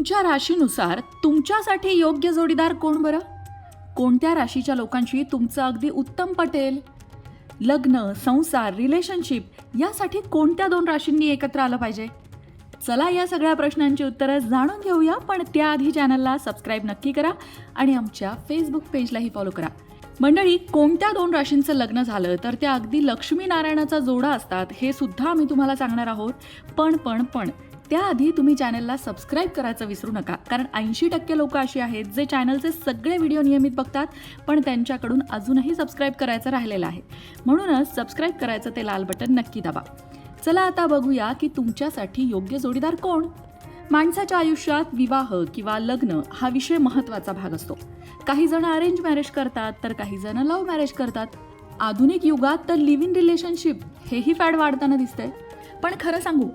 तुमच्या राशीनुसार तुमच्यासाठी योग्य जोडीदार कोण बरं? कोणत्या राशीच्या लोकांशी तुमचं अगदी उत्तम पटेल? लग्न संसार रिलेशनशिप यासाठी कोणत्या दोन राशींनी एकत्र आलं पाहिजे? चला या सगळ्या प्रश्नांची उत्तरं जाणून घेऊया पण त्याआधी चॅनलला सबस्क्राईब नक्की करा आणि आमच्या फेसबुक पेजलाही फॉलो करा. मंडळी कोणत्या दोन राशींचं लग्न झालं तर त्या अगदी लक्ष्मीनारायणाचा जोडा असतात हे सुद्धा आम्ही तुम्हाला सांगणार आहोत. पण पण पण त्याआधी तुम्ही चॅनलला सबस्क्राईब करायचं विसरू नका कारण ऐंशी टक्के लोक अशी आहेत जे चॅनलचे सगळे व्हिडिओ नियमित बघतात पण त्यांच्याकडून अजूनही सबस्क्राईब करायचं राहिलेलं आहे. म्हणूनच सबस्क्राईब करायचं ते लाल बटन नक्की दाबा. चला आता बघूया की तुमच्यासाठी योग्य जोडीदार कोण? माणसाच्या आयुष्यात विवाह किंवा लग्न हा विषय महत्त्वाचा भाग असतो. काही जण अरेंज मॅरेज करतात तर काही जण लव्ह मॅरेज करतात. आधुनिक युगात तर लिव्ह इन रिलेशनशिप हेही फॅड वाढताना दिसतंय. पण खरं सांगू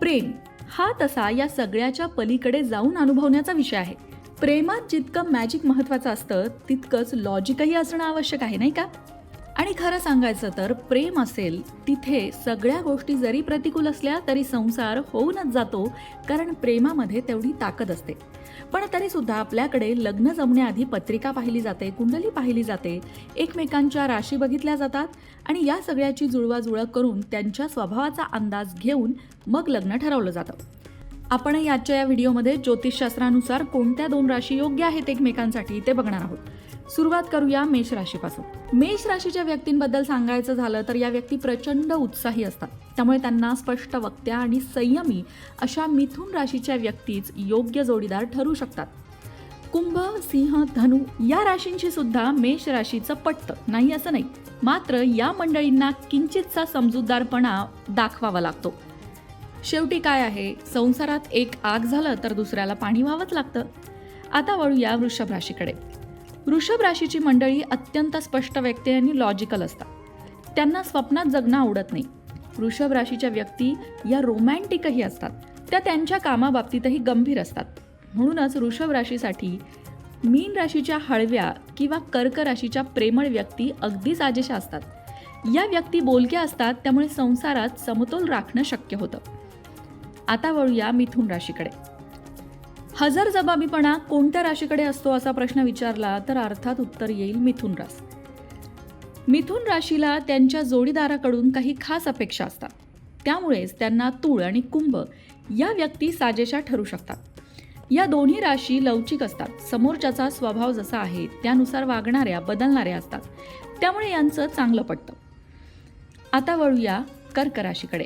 प्रेम हा तसा या सगळ्याच्या पलीकडे जाऊन अनुभवण्याचा विषय आहे. प्रेमात जितकं मॅजिक महत्त्वाचं असतं तितकंच लॉजिकही असणं आवश्यक आहे नाही का? आणि खरं सांगायचं तर प्रेम असेल तिथे सगळ्या गोष्टी जरी प्रतिकूल असल्या तरी संसार होऊनच जातो कारण प्रेमामध्ये तेवढी ताकद असते. पण तरीसुद्धा आपल्याकडे लग्न जमण्याआधी पत्रिका पाहिली जाते कुंडली पाहिली जाते एकमेकांच्या राशी बघितल्या जातात आणि या सगळ्याची जुळवाजुळव करून त्यांच्या स्वभावाचा अंदाज घेऊन मग लग्न ठरवलं जातं. आपण याच्या या व्हिडिओमध्ये ज्योतिषशास्त्रानुसार कोणत्या दोन राशी योग्य आहेत एकमेकांसाठी ते बघणार आहोत. सुरुवात करूया मेष राशीपासून. मेष राशीच्या व्यक्तींबद्दल सांगायचं झालं तर या व्यक्ती प्रचंड उत्साही असतात. त्यामुळे त्यांना स्पष्ट वक्त्या आणि संयमी अशा मिथुन राशीच्या व्यक्तीच योग्य जोडीदार ठरू शकतात. कुंभ सिंह धनु या राशींची सुद्धा मेष राशीचं पटतं नाही असं नाही. मात्र या मंडळींना किंचितचा समजूतदारपणा दाखवावा लागतो. शेवटी काय आहे? संसारात एक आग झालं तर दुसऱ्याला पाणी व्हावंच लागतं. आता वळूया वृषभ राशीकडे. वृषभ राशीची मंडळी अत्यंत स्पष्ट व्यक्ती आणि लॉजिकल असतात. त्यांना स्वप्नात जगणं आवडत नाही. वृषभ राशीच्या व्यक्ती या रोमॅन्टिकही असतात. त्या त्यांच्या कामाबाबतीतही गंभीर असतात. म्हणूनच वृषभ राशीसाठी मीन राशीच्या हळव्या किंवा कर्क राशीच्या प्रेमळ व्यक्ती अगदी साजेशा असतात. या व्यक्ती बोलक्या असतात त्यामुळे संसारात समतोल राखणं शक्य होतं. आता वळूया मिथुन राशीकडे. हजर जबाबीपणा कोणत्या राशीकडे असतो असा प्रश्न विचारला तर अर्थात उत्तर येईल मिथुन रास मिथुन राशीला त्यांच्या जोडीदाराकडून काही खास अपेक्षा असतात. त्यामुळेच त्यांना तूळ आणि कुंभ या व्यक्ती साजेशा ठरू शकतात. या दोन्ही राशी लवचिक असतात. समोरच्याचा स्वभाव जसा आहे त्यानुसार वागणाऱ्या बदलणाऱ्या असतात. त्यामुळे यांचं चांगलं पटतं. आता वळूया कर्क राशीकडे.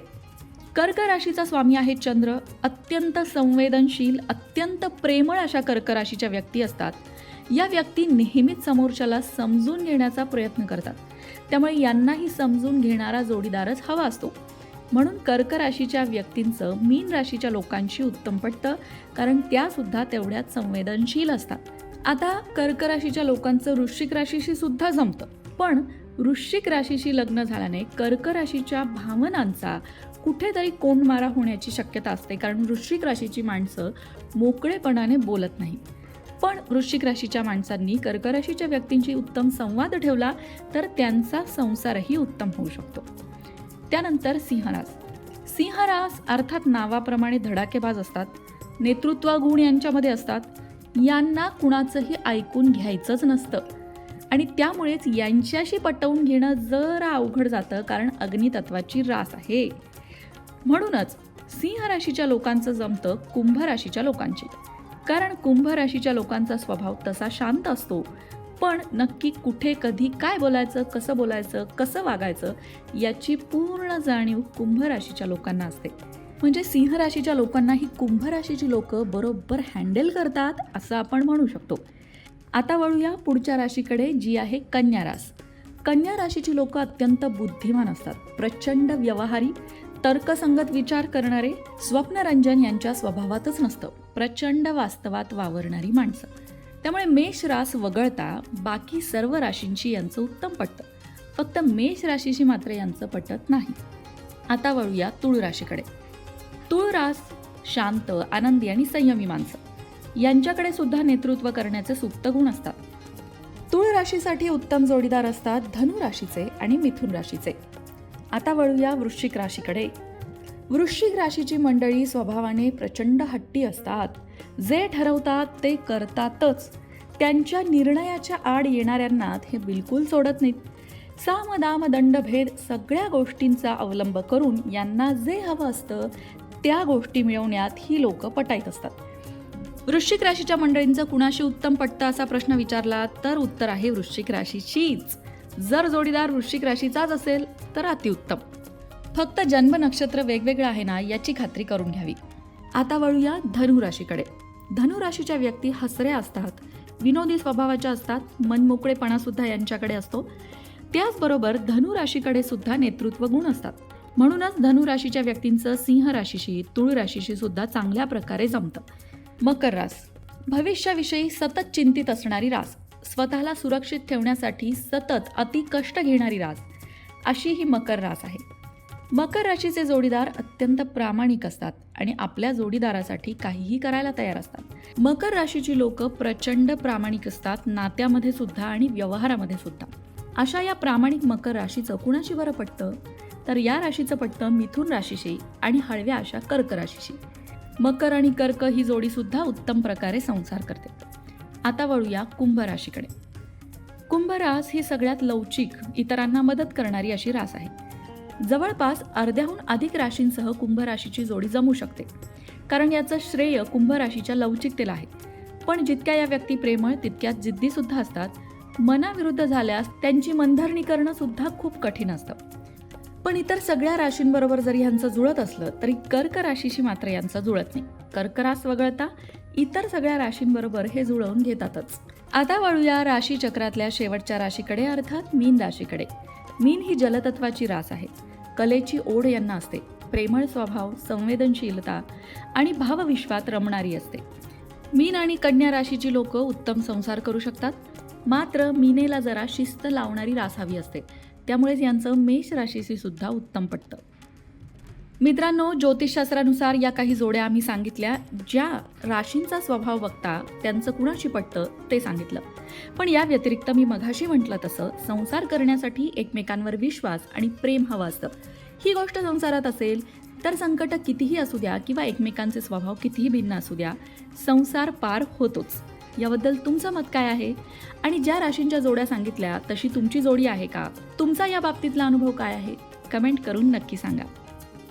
कर्क राशीचा स्वामी आहे चंद्र. अत्यंत संवेदनशील अत्यंत प्रेमळ अशा कर्क राशीच्या व्यक्ती असतात. या व्यक्ती नेहमीच समोरच्याला समजून घेण्याचा प्रयत्न करतात. त्यामुळे यांनाही समजून घेणारा जोडीदारच हवा असतो. म्हणून कर्क राशीच्या व्यक्तींचं मीन राशीच्या लोकांशी उत्तम पटतं कारण त्यासुद्धा तेवढ्याच संवेदनशील असतात. आता कर्क राशीच्या लोकांचं वृश्चिक राशीशी सुद्धा जमतं. पण वृश्चिक राशीशी लग्न झाल्याने कर्क राशीच्या भावनांचा कुठेतरी कोंडमारा होण्याची शक्यता असते कारण वृश्चिक राशीची माणसं मोकळेपणाने बोलत नाही पण वृश्चिक राशीच्या माणसांनी कर्क राशीच्या व्यक्तींशी उत्तम संवाद ठेवला तर त्यांचा संसारही उत्तम होऊ शकतो. त्यानंतर सिंहरास सिंहरास अर्थात नावाप्रमाणे धडाकेबाज असतात नेतृत्व गुण यांच्यामध्ये असतात. यांना कुणाचंही ऐकून घ्यायचंच नसतं. आणि त्यामुळेच यांच्याशी पटवून घेणं जरा अवघड जातं कारण अग्नितत्वाची रास आहे. म्हणूनच सिंह राशीच्या लोकांचं जमतं कुंभ राशीच्या लोकांची. कारण कुंभ राशीच्या लोकांचा स्वभाव तसा शांत असतो. पण नक्की कुठे कधी काय बोलायचं कसं बोलायचं कसं वागायचं याची पूर्ण जाणीव कुंभ राशीच्या लोकांना असते. म्हणजे सिंह राशीच्या लोकांना ही कुंभ राशीची लोक बरोबर हँडल करतात असं आपण म्हणू शकतो. आता वळूया पुढच्या राशीकडे जी आहे कन्या रास. कन्या राशीची लोक अत्यंत बुद्धिमान असतात. प्रचंड व्यवहारी तर्कसंगत विचार करणारे स्वप्नरंजन यांच्या स्वभावातच नसतं. प्रचंड वास्तवात वावरणारी माणसं. त्यामुळे मेष रास वगळता बाकी सर्व राशींशी यांचं उत्तम पटतं. फक्त मेष राशीशी मात्र यांचं पटत नाही. आता वळूया तुळ राशीकडे. तुळ रास शांत आनंदी आणि संयमी माणसं. यांच्याकडे सुद्धा नेतृत्व करण्याचे सुप्त गुण असतात. तुळ राशीसाठी उत्तम जोडीदार असतात धनु राशीचे आणि मिथुन राशीचे. आता वळूया वृश्चिक राशीकडे. वृश्चिक राशीची मंडळी स्वभावाने प्रचंड हट्टी असतात. जे ठरवतात ते करतातच. त्यांच्या निर्णयाच्या आड येणाऱ्यांना हे बिलकुल सोडत नाहीत. साम दाम सगळ्या गोष्टींचा अवलंब करून यांना जे हवं असतं त्या गोष्टी मिळवण्यात ही लोक पटायत असतात. वृश्चिक राशीच्या मंडळींचं कुणाशी उत्तम पटतं असा प्रश्न विचारला तर उत्तर आहे वृश्चिक राशीचीच. जर जोडीदार वृश्चिक राशीचाच असेल तर अतिउत्तम. फक्त जन्म नक्षत्र वेगवेगळं आहे ना याची खात्री करून घ्यावी. आता वळूया धनु राशीकडे. धनु राशीच्या व्यक्ती हसऱ्या असतात विनोदी स्वभावाच्या असतात मनमोकळेपणा सुद्धा यांच्याकडे असतो. त्याचबरोबर धनु राशीकडे सुद्धा नेतृत्व गुण असतात. म्हणूनच धनु राशीच्या व्यक्तींचं सिंह राशीशी तुळ राशीशी सुद्धा चांगल्या प्रकारे जमतं. मकर रास. भविष्याविषयी सतत चिंतित असणारी रास. स्वतःला सुरक्षित ठेवण्यासाठी सतत अति कष्ट घेणारी रास. अशी ही मकर रास आहे. मकर राशीचे जोडीदार अत्यंत प्रामाणिक असतात आणि आपल्या जोडीदारासाठी काहीही करायला तयार असतात. मकर राशीची लोक प्रचंड प्रामाणिक असतात नात्यामध्ये सुद्धा आणि व्यवहारामध्ये सुद्धा. अशा या प्रामाणिक मकर राशीचं कुणाशी बरं पटतं? तर या राशीचं पटतं मिथुन राशीशी आणि हळव्या अशा कर्क राशीशी. मकर आणि कर्क ही जोडीसुद्धा उत्तम प्रकारे संसार करते. आता वळूया कुंभ राशीकडे. कुंभ रास ही सगळ्यात लवचिक इतरांना मदत करणारी अशी रास आहे. जवळपास अर्ध्याहून अधिक राशींसह कुंभ राशीची जोडी जमू शकते. कारण याचं श्रेय कुंभ राशीच्या लवचिकतेला आहे. पण जितक्या या व्यक्ती प्रेमळ तितक्याच जिद्दी सुद्धा असतात. मनाविरुद्ध झाल्यास त्यांची मनधरणी करणं सुद्धा खूप कठीण असतं. पण इतर सगळ्या राशींबरोबर जरी ह्यांचं जुळत असलं तरी कर्क राशीशी मात्र यांचं जुळत नाही. कर्क रास वगळता इतर सगळ्या राशींबरोबर हे जुळवून घेतातच. आता वळूया राशी चक्रातल्या शेवटच्या राशीकडे अर्थात मीन राशीकडे. मीन ही जलतत्वाची रास आहे. कलेची ओढ यांना असते. प्रेमळ स्वभाव संवेदनशीलता आणि भावविश्वात रमणारी असते. मीन आणि कन्या राशीची लोक उत्तम संसार करू शकतात. मात्र मीनेला जरा शिस्त लावणारी रास हवी असते. त्यामुळेच यांचं मेष राशीशी सुद्धा उत्तम पटतं. मित्रांनो ज्योतिषशास्त्रानुसार या काही जोड्या आम्ही सांगितल्या. ज्या राशींचा स्वभाव बघता त्यांचं कुणाशी पटतं ते सांगितलं. पण या व्यतिरिक्त मी मघाशी म्हटलं तसं संसार करण्यासाठी एकमेकांवर विश्वास आणि प्रेम हवं असतं. ही गोष्ट संसारात असेल तर संकट कितीही असू द्या किंवा एकमेकांचे स्वभाव कितीही भिन्न असू द्या संसार पार होतोच. याबद्दल तुमचं मत काय आहे? आणि ज्या राशींच्या जोड्या सांगितल्या तशी तुमची जोडी आहे का? तुमचा या बाबतीतला अनुभव काय आहे? कमेंट करून नक्की सांगा.